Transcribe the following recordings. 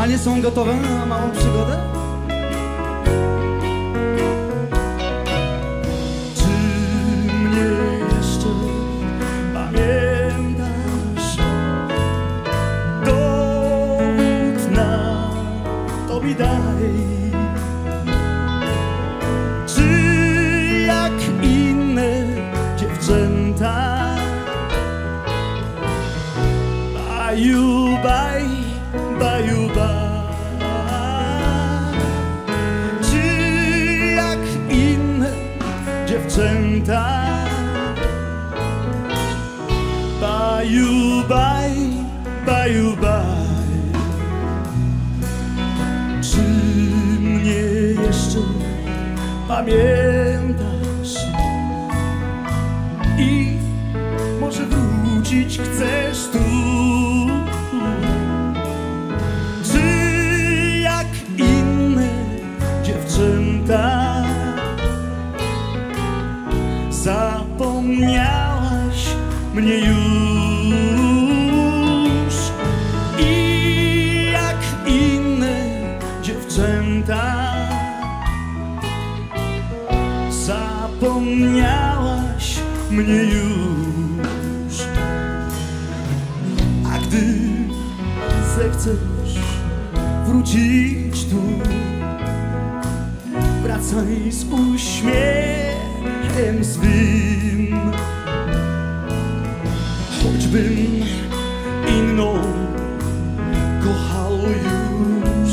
Panie są gotowe na małą przygodę? Czy mnie jeszcze pamiętasz? Dowód na to mi. Baju, baj, baju, baj Czy jak inne dziewczęta? Baju, baj, baju, baj. Czy mnie jeszcze pamiętasz? I może wrócić chcesz tu mnie już. I jak inne dziewczęta Zapomniałaś mnie już. A gdy zechcesz wrócić tu Wracaj z uśmiechem swym Choćbym inną kochał już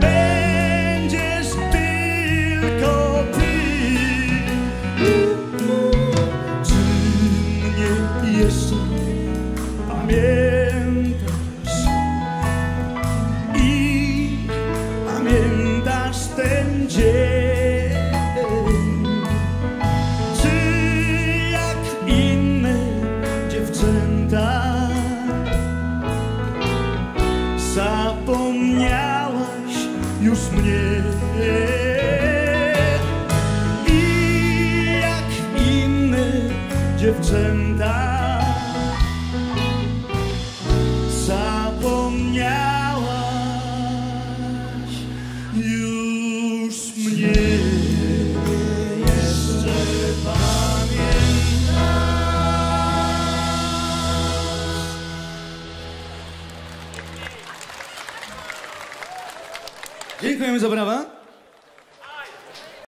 Będziesz tylko ty Czy mnie jeszcze pamiętasz już mnie. I jak inne dziewczęta Zapomniałaś Dziękujemy za brawa.